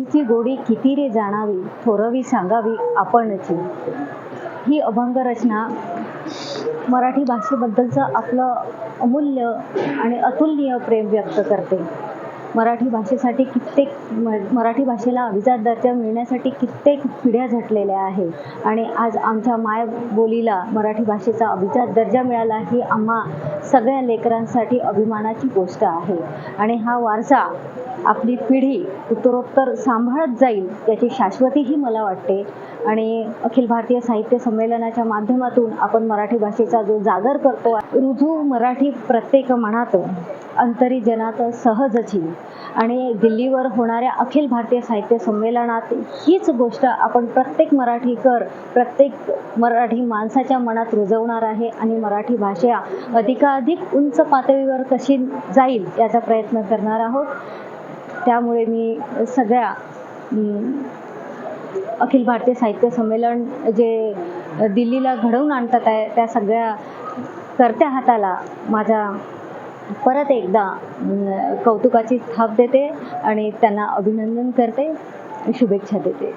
मराठीची गोडी किती रे जाणावी थोरवी सांगावी आपणची. ही अभंग रचना मराठी भाषेबद्दलचं आपलं अमूल्य आणि अतुलनीय प्रेम व्यक्त करते. मराठी भाषेसाठी कित्येक म मराठी भाषेला अभिजात दर्जा मिळण्यासाठी कित्येक पिढ्या झटलेल्या आहे आणि आज आमच्या मायबोलीला मराठी भाषेचा अभिजात दर्जा मिळाला ही आम्हा सगळ्या लेकरांसाठी अभिमानाची गोष्ट आहे. आणि हा वारसा आपली पिढी उत्तरोत्तर सांभाळत जाईल याची शाश्वतीही मला वाटते. आणि अखिल भारतीय साहित्य संमेलनाच्या माध्यमातून आपण मराठी भाषेचा जो जागर करतो रुजू मराठी प्रत्येक मनात अंतरी जनात सहजची आणि दिल्लीवर होणाऱ्या अखिल भारतीय साहित्य संमेलनात हीच गोष्ट आपण प्रत्येक मराठीकर प्रत्येक मराठी माणसाच्या मनात रुजवणार आहे आणि मराठी भाषा अधिकाधिक उंच पातळीवर कशी जाईल याचा प्रयत्न करणार आहोत. त्यामुळे मी सगळ्या अखिल भारतीय साहित्य संमेलन जे दिल्लीला घडवून आणतात आहे त्या सगळ्या करत्या हाताला माझा परत एकदा कौतुकाची थाप देते आणि त्यांना अभिनंदन करते शुभेच्छा देते.